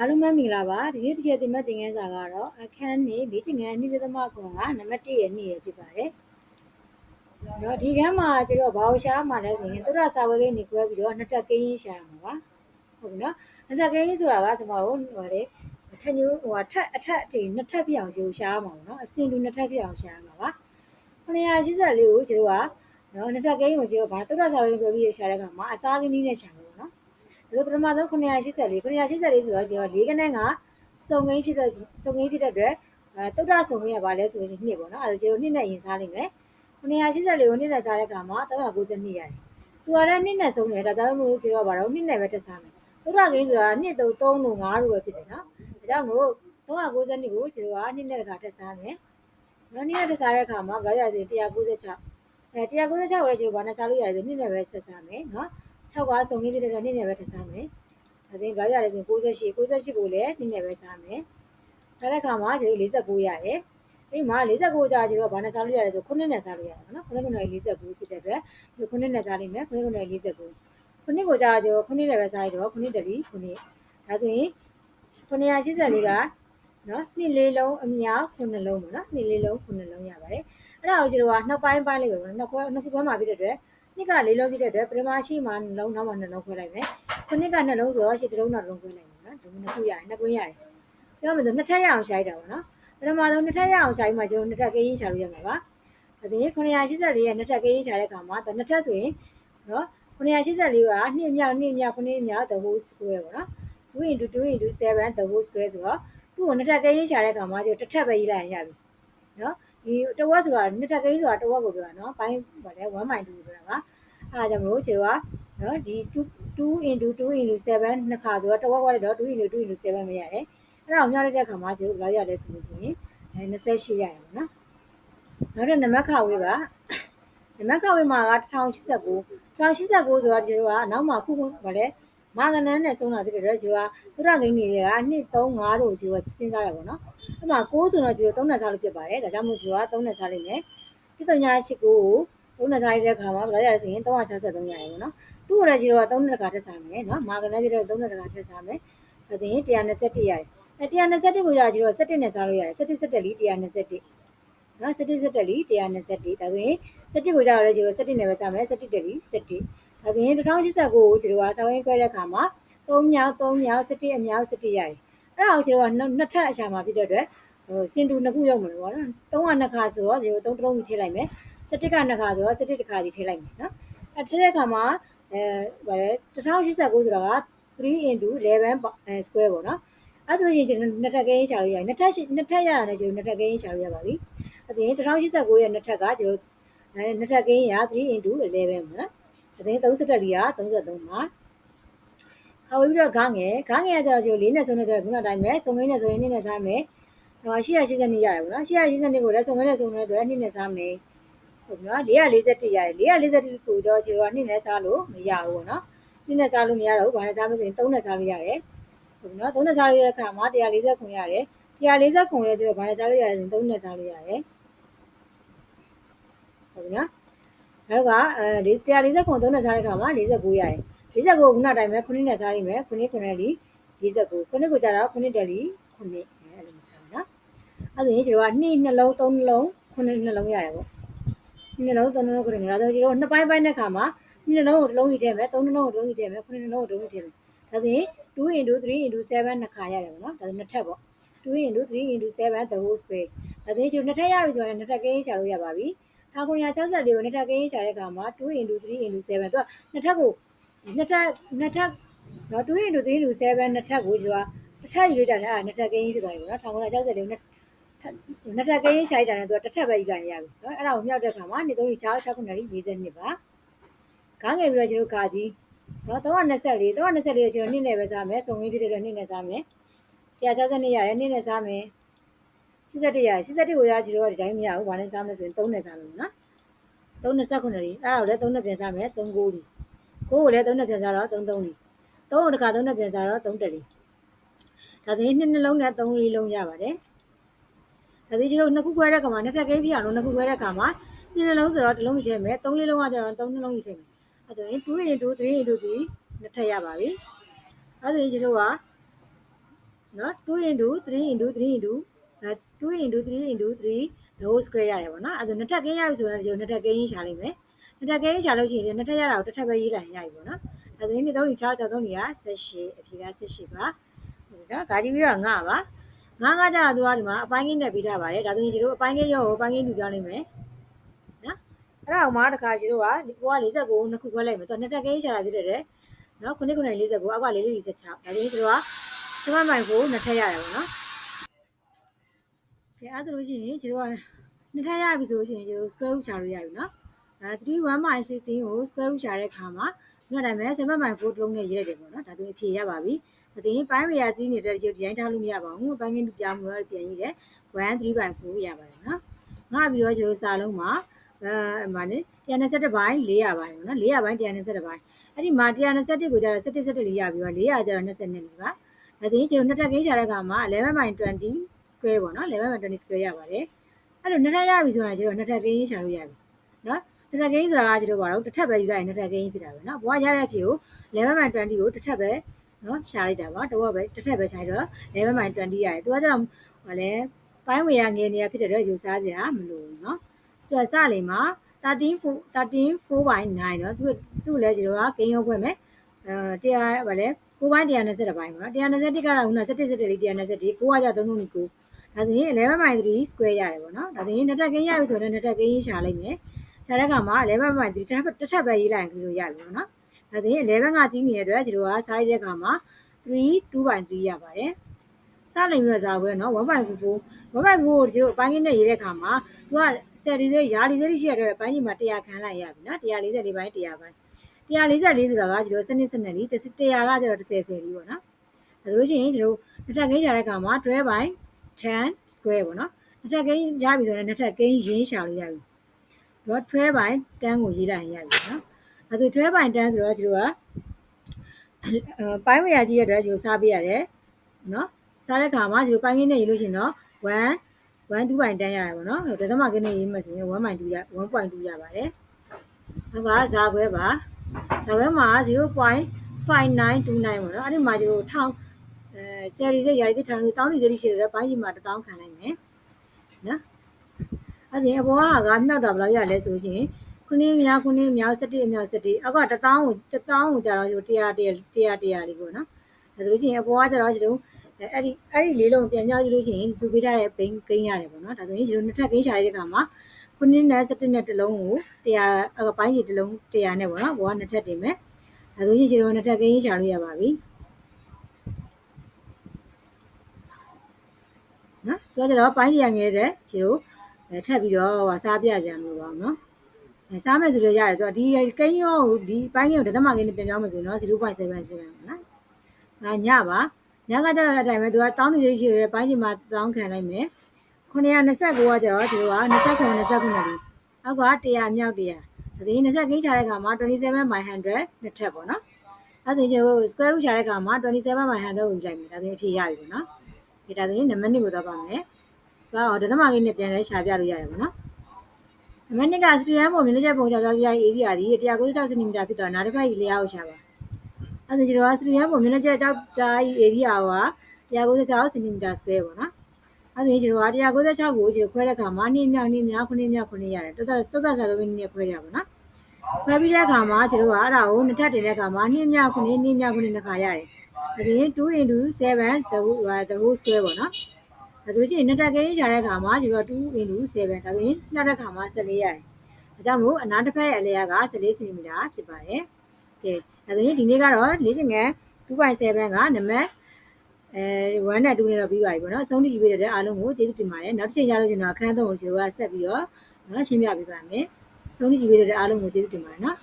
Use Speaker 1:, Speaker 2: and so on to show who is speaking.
Speaker 1: အားလုံးပဲမင်္ဂလာပါဒီနေ့တစ်ချက်သင်မဲ့သင်ခန်းစာကတော့အခန်းနေလေ့ကျင့်ခန်းနေ့သမခွန်ကနံပါတ်1ရဲ့နေ့ရဖြစ်ပါတယ်။တော့ဒီခန်းမှာကျတော့ဘာလို့ရှားမှာလဲဆိုရင်သူရစာဝဲလေးနေခွဲပြီးတော့နှစ်ထပ်ကင်းရင်းရှာမှာပါ။ဟုတ်ပြီနော်။နှစ်ထပ်ကင်းရင်းဆိုတာကဒီမှာဟိုဟိုလေအထက်ညိုးဟိုအထက်အထက်အထိနှစ်ထပ်ပြအောင်ရှာရှားမှာပေါ့နော်။အစင်တူနှစ်ထပ်ပြအောင်ရှာမှာပါ။984ကိုကျတော့ကနော်နှစ်ထပ်ကင်းရင်းကိုကျတော့ဘာသူရစာဝဲပြောပြီးရှာတဲ့အခါမှာအစားကင်းလေးနဲ့ရှာ မှာပေါ့နော်။ဒါပထမဆုံး984 984ဆိုတော့ကျတော့၄ကနဲ့ကစုံငင်းဖြစ်တဲ့စုံငင်းဖြစ်တဲ့အတွက်အဲတုတ်တစုံငင်းရပါလဲဆိုလို့ရှိရင်နှစ်ပေါ့နော်အဲဒါကျတော့နှစ်နဲ့ရင်စားနိုင်မယ်984ကိုနှစ်နဲ့စားတဲ့အခါမှာ392ရတယ်သူကလည်းနှစ်နဲ့ဆုံးတယ်ဒါကြောင့်မို့ကျတော့ဘာလို့နှစ်နဲ့ပဲတက်စားမယ်တုတ်တကိန်းဆိုတာနှစ်3 3လို့5လို့ပဲဖြစ်တယ်နော်ဒါကြောင့်မို့392ကိုကျတော့ကနှစ်နဲ့တခါတက်စားမယ်နော်နှစ်နဲ့တက်စားတဲ့အခါမှာဘယ်လိုရလဲ196အဲ196ကိုလည်းကျတော့ဘာနဲ့စားလို့ရလဲဆိုနှစ်နဲ့ပဲဆက်စားမယ်နော် 6ကစုံငင်းဖြစ်တဲ့အတွက်နှစ်နဲ့ပဲတက်စားမယ်ဒါသိဘာရတယ်ဆို68 68ကိုလည်းနှစ်နဲ့ပဲစားမယ်စားတဲ့အခါမှာကျတော့49ရတယ်အဲ့မှာ49ကြာကျတော့ဘာနဲ့စားလို့ရတယ်ဆို9နဲ့စားလို့ရတယ်နော်9နဲ့49ဖြစ်တဲ့အတွက်ဒီ9နဲ့စားလိမ့်မယ်9နဲ့49 9ကိုကြာကျတော့9နဲ့ပဲစားလိုက်တော့9တလီ9ဒါဆိုရင်984ကနော်နှစ်လေးလုံးအမြောက်9လုံးပေါ့နော်နှစ်လေးလုံး9လုံးရပါတယ်အဲ့ဒါကိုကျတော့နှစ်ပိုင်းပိုင်းလေးပဲပေါ့နော်နှစ်ခွဲနှစ်ခုခွဲမှာဖြစ်တဲ့အတွက် နှစ်ကလေးလုံးဖြစ်တဲ့အတွက်ပထမရှိမှနှလုံးနောက်မှနှလုံးခွဲလိုက်မယ်ခုနှစ်ကနှလုံးဆိုတော့ရှစ်တလုံးနောက်တလုံးခွဲလိုက်မယ်နော်ဒီနှစ်ခုရတယ်နှစ်ကွင်းရတယ်ပြောမယ်ဆိုနှစ်ထပ်ရအောင်ရှားရတာပေါ့နော်ပထမဆုံးနှစ်ထပ်ရအောင်ရှားပြီးမှကျွန်တော်နှစ်ထပ်ကင်းရှားလို့ရမှာပါဒါပြင်984ရဲ့နှစ်ထပ်ကင်းရှားတဲ့အခါမှာနှစ်ထပ်ဆိုရင်နော်984ကနှစ်မြောက်နှစ်မြောက်ခုနှစ်မြောက် the whole square ပေါ့နော်2 into 2 into 7 the whole square ဆိုတော့သူ့ကိုနှစ်ထပ်ကင်းရှားတဲ့အခါမှာကျွန်တော်တစ်ထပ်ပဲရေးလိုက်ရင်ရပြီနော်ဒီတဝက်ဆိုတာနှစ်ထပ်ကင်းဆိုတာတဝက်ကိုပြောတာနော်ဘိုင်းဗောလေ1.2ကိုပြောတာပါ အဲဒါကြောင့်မလို့ခြေတော့နော်ဒီ2 2 into 2 into 7နှစ်ခါဆိုတော့တစ်ဝက်ဝက်တော့2 into 2 into 7မရတယ်အဲ့ဒါကိုမြောက်လိုက်တဲ့အခါမှာခြေတို့ဘယ်လောက်ရလဲဆိုလို့ရှိရင်အဲ28ရတယ်ပေါ့နော်နောက်တဲ့နံပါတ်ခါဝေးပါနံပါတ်ခါဝေးမှာက1089 1089ဆိုတော့ခြေတို့ကနောက်မှာခုခုဗောလေမာဂနန်းနဲ့ဆုံးတာဖြစ်တဲ့အတွက်ခြေကသူရငိမ့်တွေက2 3 5တို့ခြေကစဉ်းစားရပါတော့။အဲ့မှာ6ဆိုတော့ခြေတို့3နဲ့စားလို့ဖြစ်ပါတယ်။ဒါကြောင့်မို့ခြေက3နဲ့စားလိမ့်မယ်။တိတညာရှိကို ကို3နဲ့စားရတဲ့အခါမှာဘယ်လိုရလဲဆိုရင်363ရတယ်ပေါ့နော်။သူ့ကိုလည်းခြေတို့က3နဲ့တခါထပ်စားမယ်နော်။မာဂနန်းပြတဲ့3နဲ့တခါထပ်စားမယ်။ဒါဆိုရင်121ရတယ်။အဲ121ကိုရခြေတို့17နဲ့စားလို့ရတယ်။17 17လီ121နော်17 17လီ121ဒါဆိုရင်17ကိုကြာရတဲ့ခြေတို့17နဲ့ပဲစားမယ်17တလီ17ဒါဆိုရင်1089ကိုခြေတို့ကစောင်းရင်းခွဲတဲ့အခါမှာ3မြောက်3မြောက်17အမြောက်17ရတယ်အဲ့ဒါကိုခြေတို့ကနှစ်ထပ်အရှာမှာဖြစ်တဲ့အတွက်ဟိုစင်တူနှစ်ခုရောက်မှာပေါ့နော်3ကနှစ်ခါဆိုတော့ခြေတို့3တလုံးကြီးထည့်လိုက်မယ် 17ကနှစ်ခါဆိုတော့17တစ်ခါကြီးထည့်လိုက်မယ်နော်အဲ့ထည့်တဲ့အခါမှာအဲဗါလဲ1089ဆိုတာက3 into 11 square ပေါ့နော်အဲ့ဒါဆိုရင်ကျွန်တော်နှစ်ထပ်ကင်းရှာလို့ရတယ်နှစ်ထပ်နှစ်ထပ်ရတာနဲ့ကျွန်တော်နှစ်ထပ်ကင်းရှာလို့ရပါပြီအဲ့ဒါရင်1089ရဲ့နှစ်ထက်ကကျွန်တော်အဲနှစ်ထပ်ကင်းရ3 into 11ပေါ့နော်သတင်း30တက်လီက33မှာခါဝေးပြီးတော့ဂငယ်ဂငယ်ကကျတော့၄နဲ့ဆုံးတဲ့ခုနတိုင်းပဲစုံငင်းနဲ့ဆိုရင်2နဲ့စားမယ်ဟို880နေရတယ်ပေါ့နော်880ကိုလည်းစုံငင်းနဲ့စုံတဲ့အတွက်2နဲ့စားမယ် ဟုတ်နော်441ရတယ်441ကိုတော့ကျတော့2နဲ့စားလို့မရဘူးပေါ့နော်2နဲ့စားလို့မရတော့ဘူးဘာနဲ့စားမလို့ဆိုရင်3နဲ့စားလို့ရတယ်ဟုတ်နော်3နဲ့စားလို့ရတဲ့အခါမှာ140ခုရတယ်140ခုလည်းကျတော့ဘာနဲ့စားလို့ရတယ်ဆိုရင်3နဲ့စားလို့ရတယ်ဟုတ်နော်နောက်ကအဲ140ခု3နဲ့စားတဲ့အခါမှာ49ရတယ်49ခုနတိုင်းပဲ9နဲ့စားရမယ်9 9လီ49 9ကိုကြာတော့9တက်လီ9အဲ့လိုစားမယ်နော်အဲ့ဒါရင်ကျတော့2နှလုံး3နှလုံး9နှလုံးရတယ်ပေါ့ 2နှလုံး3နှလုံး9နှလုံးဒါဆိုကျတော့နှစ်ပိုင်းပိုင်းတဲ့ခါမှာ2နှလုံးကိုတစ်လုံးယူထည့်မယ်3နှလုံးကိုတစ်လုံးယူထည့်မယ်9နှလုံးကိုတစ်လုံးယူထည့်မယ်ဒါဆိုရင်2 into 3 into 7နှစ်ခါရတယ်ပေါ့နော်ဒါဆိုနှစ်ထပ်ပေါ့2 into 3 into 7 the whole square ဒါဆိုရင်ကျတော့နှစ်ထပ်ရပြီဆိုတော့နှစ်ထပ်ကင်းရှာလို့ရပါပြီ1964ကိုနှစ်ထပ်ကင်းရှာတဲ့အခါမှာ2 into 3 into 7သူကနှစ်ထပ်ကိုနှစ်ထပ်နှစ်ထပ်နော်2 into 3 into 7နှစ်ထပ်ကိုဆိုတာတစ်ထပ်ယူလိုက်တာနဲ့အဲ့နှစ်ထပ်ကင်းကြီးဖြစ်သွားပြီပေါ့နော်1964ကို နှစ်နှစ်ထပ်ကင်းရှာလိုက်တာနဲ့သူကတစ်ထပ်ပဲယူလိုက်ရပြီနော်အဲ့ဒါကိုမြောက်တဲ့အခါမှာနေ3 6 6 9 42ပါခေါင်းငယ်ပြီးတော့ကျွန်တော်ကာကြီးနော်324 324ကိုကျွန်တော်နှစ်နဲ့ပဲစားမယ်စုံရင်းဖြစ်တဲ့အတွက်နှစ်နဲ့စားမယ်162ရတယ်နှစ်နဲ့စားမယ်81ရ81ကိုရချီတော့ဒီတိုင်းမရဘူးဘာနဲ့စားမလဲဆိုရင်3နဲ့စားမယ်နော်329လေးအဲ့ဒါကိုလည်း3နဲ့ပြန်စားမယ်3ကိုလေးကိုကိုလည်း3နဲ့ပြန်စားတော့3 3လေး3ကိုတစ်ခါ3နဲ့ပြန်စားတော့3တက်လေးဒါဆိုရင်နှစ်နှလုံးနဲ့3လေးလုံးရပါတယ် ဒါဆိုကျွန်တော်နှစ်ခုခွဲတဲ့ခါမှာနှစ်ထပ်ကိန်းပြအောင်လို့နှစ်ခုခွဲတဲ့ခါမှာနှစ်နှလုံးဆိုတော့တစ်လုံးကြီးချဲမယ်3လေးလုံးကကျတော့3နှလုံးကြီးချဲမယ်အဲ့ဒါရင်2 into 3 into 3နှစ်ထပ်ရပါပြီအဲ့ဒါရင်ကျွန်တော်ကနော်2 into 3 into 3 into အဲ2 into 3 into 3 the whole square ရတယ်ပေါ့နော်အဲ့ဒါနှစ်ထပ်ကင်းရပြီဆိုတော့ဒီနှစ်ထပ်ကင်းရင်းရှာလိုက်မယ်နှစ်ထပ်ကင်းရင်းရှာလို့ရှိရင်နှစ်ထပ်ရတာကိုတစ်ထပ်ပဲရေးလိုက်ရပြီပေါ့နော်အဲ့ဒါนี่3 6 6 3 4က18အဖြေက18ပါဟုတ်နော်ဒါကြည့်ပြီးတော့9ပါ ငါးငါးကြတော့သူကဒီမှာအပိုင်းကင်းနဲ့ပြီးထားပါတယ်ဒါဆိုရင်ဒီလိုအပိုင်းကင်းရောကိုအပိုင်းကင်းလူပြောင်းနေမယ်နော်အဲ့ဒါအောင်မှတခါကျတော့ကဒီဘောက49နှစ်ခုခွဲလိုက်မယ်သူကနှစ်ထပ်ကင်းရှာတာဖြစ်တဲ့နော်ခုနှစ်ခုနဲ့49အောက်ကလေးလေး46ဒါဆိုရင်ဒီလိုကစမမိုင်ကိုနှစ်ထပ်ရတယ်ပေါ့နော်ကဲအဲ့ဒါလို့ရှိရင်ဒီလိုကနှစ်ထပ်ရပြီဆိုလို့ရှိရင်ဒီလို square root ရှာလို့ရပြီနော်အဲ3 1 16ကို square root ရှာတဲ့အခါမှာဒီတိုင်းပဲ7 by 4တလုံးနဲ့ရေးလိုက်တယ်ပေါ့နော်ဒါဆိုရင်အဖြေရပါပြီ ဒါတင်ပိုင်းဝေရကြီးနေတဲ့ဒီဒီဇိုင်းထားလို့မရပါဘူး။ပိုင်းကင်းတူပြောင်းလို့ပြန်ရေးတယ်။1 3 by 4ရပါတယ်နော်။ငါပြီးတော့ကျွန်တော်စာလုံးမှာအဲမှာနေ121ဘိုင်း400ဘိုင်းပေါ့နော်။400ဘိုင်း121ဘိုင်း။အဲ့ဒီမှာ121ကိုကျတော့17 17လေးရပြီးတော့400ကျတော့22လေးပါ။ဒါတင်ကျွန်တော်နှစ်ထပ်ကင်းချတဲ့အခါမှာ11 by 20 square ပေါ့နော်11 by 20 square ရပါတယ်။အဲ့လိုနှစ်ထပ်ရပြီဆိုရင်ကျွန်တော်နှစ်ထပ်ကင်းရှာလို့ရပြီ။နော်။တစ်ထပ်ကင်းဆိုတာကကျွန်တော်ဘာလို့တစ်ထပ်ပဲယူလိုက်ရင်နှစ်ထပ်ကင်းဖြစ်တာပဲနော်။ဘွားရတဲ့အဖြစ်ကို11 by 20ကိုတစ်ထပ်ပဲ နော်ရှာလိုက်တာပါတော့ပဲတစ်ထက်ပဲရှာလိုက်တော့ level mine 20ရတယ်သူကကျတော့ဟိုလဲပိုင်းဝင်ရငယ်နေရဖြစ်တဲ့အတွက်ယူစားစရာမလိုဘူးနော်ပြစလိမ်မှာ13 13 4.9နော်သူသူလဲကျွန်တော်ကဂိမ်းရောက်ခွင့်မယ်အဲတရားဟိုလဲ9ပိုင်း120တပိုင်းပါနော်121ကတော့ခုန17 17လေး121 9ကကြ3 3 9ဒါဆိုရင် level by 3 square ရတယ်ပေါ့နော်ဒါဆိုရင်နှစ်ထပ်ကင်းရပြီဆိုတော့နှစ်ထပ်ကင်းရှာလိုက်မယ်ရှာတဲ့အခါမှာ level by 3တစ်ထပ်တစ်ထပ်ပဲရေးလိုက်ရင်ဒီလိုရပြီပေါ့နော် ။ဒါဆိုရင်11ကကြီးနေတဲ့အတွက်ဒီလိုကစားရတဲ့အခါမှာ3 2/3ရပါတယ်။စလိမ်ရစားပွဲနော်1/4 1/4ကိုဒီလိုအပိုင်းလေးနဲ့ရေးတဲ့အခါမှာသူက10ဒီစက်ရာဒီစက်ရှိရတဲ့ဘိုင်းကြီးမှာ100ခန်းလိုက်ရပြီနော်144ဘိုင်း100ဘိုင်း144ဆိုတာကဒီလိုစနစ်စနစ်လေး100ကကျတော့10 10လေးပေါ့နော်။ဒါဆိုလို့ရှိရင်ဒီလိုနှစ်ထပ်ကိန်းချတဲ့အခါမှာ12ဘိုင်း10 square ပေါ့နော်။နှစ်ထပ်ကိန်းရပြီဆိုရင်နှစ်ထပ်ကိန်းရင်းရှာလို့ရပြီ။တော့12ဘိုင်း10ကိုရေးလိုက်ရပြီနော်။ အဲဒါ12ပိုင်း10ဆိုတော့ဒီလိုကပိုင်းဝေရကြီးရဲ့အတွက်ဒီကိုစားပေးရတယ်နော်စားတဲ့ခါမှာဒီလိုပိုင်းကင်းနဲ့ရေးလို့ရှိရင်တော့1 1 2ပိုင်းတန်းရတယ်ပေါ့နော်ဒသမကင်းနဲ့ရေးမှဆိုရင်1.2ရ1.2ရပါတယ်ဒါကဇာခွဲပါဇာခွဲမှာ0.5929ပေါ့နော်အဲ့ဒီမှာဒီလိုထောင်းအဲဆယ်ရီစိတ်ရိုက်တဲ့ထောင်းလို့တောင်းနေစိတ်ရှိတယ်ဘိုင်းကြီးမှာ1000ခံနိုင်မယ်နော်အဲ့ဒီအပေါ်ကမြောက်တာဘယ်လောက်ရလဲဆိုရှင် ခုနှစ်မြောက်ခုနှစ်မြောက်17မြောက်17အောက်က1000ကို1000ကိုကြာတော့100 100 100 100လေးပေါ့နော်ဒါဆိုလို့ရှိရင်အပေါ်ကကျတော့ကျွန်တော်အဲ့ဒီအဲ့ဒီလေးလုံးပြန်မြောက်ကြည့်လို့ရှိရင်သူပေးထားတဲ့ဘိန်းကိန်းရတယ်ပေါ့နော်ဒါဆိုရင်ကျွန်တော်နှစ်ထပ်ကိန်းရှာရတဲ့အခါမှာခုနှစ်နဲ့17နဲ့တစ်လုံးကို100အပိုင်းကြီးတစ်လုံး100နဲ့ပေါ့နော်ဘောကနှစ်ထပ်တင်မယ်ဒါဆိုရင်ကျွန်တော်နှစ်ထပ်ကိန်းရှာလို့ရပါပြီနော်သူကကျတော့ပိုင်းကြီးရငယ်တဲ့ကျွန်တော်ထပ်ပြီးတော့ဟိုစားပြကြမှာပေါ့နော်အဲ စားမဲ့သူတွေရတယ်သူကဒီကိန်းရောဒီပိုင်းကိုဒသမကိန်းနဲ့ပြန်ပြောင်းမှဆိုရင်တော့0.77ပေါ့နော်ငါညပါညကကြတော့အတိုင်းပဲသူကတောင်းနေရှိရယ်ပိုင်းချိန်မှာတောင်းခံလိုက်မယ်929ကကျတော့သူက29 29လေးအောက်က100မြောက်100ဒါဆိုရင်20ကိန်းချတဲ့ခါမှာ27 by 100နှစ်ထပ်ပေါ့နော်အဲဒါဆိုရင်ကျွန်တော် square root ချတဲ့ခါမှာ27 by 100ကိုယူလိုက်မယ်ဒါဆိုရင်အဖြေရပြီပေါ့နော်ဒီဒါဆိုရင်နံပါတ်2ကိုတော့ပါမယ်သွားတော့ဒသမကိန်းနဲ့ပြန်လဲရှာပြလို့ရတယ်ပေါ့နော် နံပါတ်2ကစတူဒန်ပုံမြင်လက်ချက်ပုံကြောင့်ပြပြရေးစီရာဒီ196 cm ဖြစ်တော့နားတစ်ဖက်ကြီးလျှောက်ရှာပါအဲ့ဒါကျတော့စတူဒီယိုပုံမျက်နှာကျကြောက်တား area က196 cm square ပေါ့နော်အဲ့ဒါကျတော့196ကိုကျခွဲတဲ့အခါမှာနှင်းမြောက်နှင်းမြောက်ခုနှစ်မြောက်ခုနှစ်ရတယ်တော်တော်တော်တော်စားလို့နည်းခွဲရပါနော်ခွဲပြီးတဲ့အခါမှာကျတော့အဲ့ဒါကိုနှစ်ထပ်တင်တဲ့အခါမှာနှင်းမြောက်ခုနှစ်နှင်းမြောက်ခုနှစ်နှစ်ခါရတယ်ဒါပြင်2 into 7 the whole the whole square ပေါ့နော် ဒါဆိုချင်းနှစ်ထပ်ကိန်းရှာတဲ့အခါမှာကျတော့2 into 7ဒါပြင်နှစ်တဲ့အခါမှာ14ရတယ်ဒါကြောင့်မို့အနားတစ်ဖက်ရဲ့အလျာက14 cm ဖြစ်ပါတယ်ကဲဒါဆိုရင်ဒီနေ့ကတော့လေ့ကျင့်ခန်း2.7ကနံပါတ်အဲ1နဲ့2နဲ့တော့ပြီးပါပြီပေါ့နော်အဆုံးထိကြည့်ပေးတဲ့အားလုံးကိုကျေးဇူးတင်ပါတယ်နောက်တစ်ချိန်ကျတော့ကျွန်တော်အခန်းသုံးကိုကျွန်တော်ကဆက်ပြီးတော့နော်ရှင်းပြပေးပါမယ်အဆုံးထိကြည့်ပေးတဲ့အားလုံးကိုကျေးဇူးတင်ပါတယ်နော်